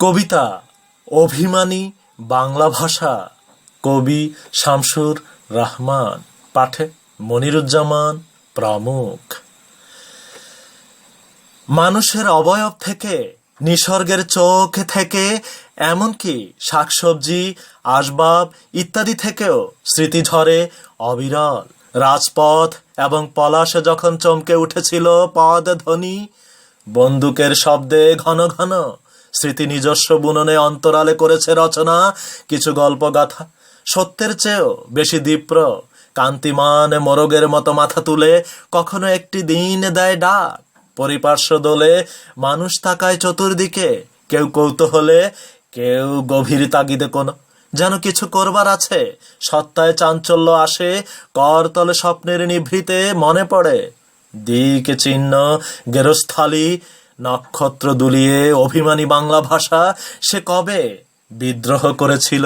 কবিতা, অভিমানী বাংলা ভাষা, কবি শামসুর রহমান, পাঠে মনিরুজ্জামান প্রমুখ। মানুষের অবয়ব থেকে, নিসর্গের চোখ থেকে, এমনকি শাকসবজি, আসবাব ইত্যাদি থেকেও স্মৃতি ঝরে অবিরল। রাজপথ এবং পলাশে যখন চমকে উঠেছিল পদ ধ্বনি বন্দুকের শব্দে ঘন ঘন স্মৃতি নিজস্ব বুননে অন্তরালে করেছে রচনা। কিছু গল্পগাথা সত্যের চেয়েও বেশি দীপ্র। কান্তিমান মোরগের মতো মাথা তুলে কখনো একটি দিন দেয় ডাক। পরিপার্শ্ব দোলে মানুষ তাকায় চতুর্দিকে, কেউ কৌতূহলে, কেউ গভীর তাগিদে কোনো। যেন কিছু করবার আছে, সত্তায় চাঞ্চল্য আসে, করতলে স্বপ্নের নিভৃতে মনে পড়ে। দিক চিহ্ন, গেরস্থালি নক্ষত্র দুলিয়ে অভিমানী বাংলা ভাষা সে কবে বিদ্রোহ করেছিল?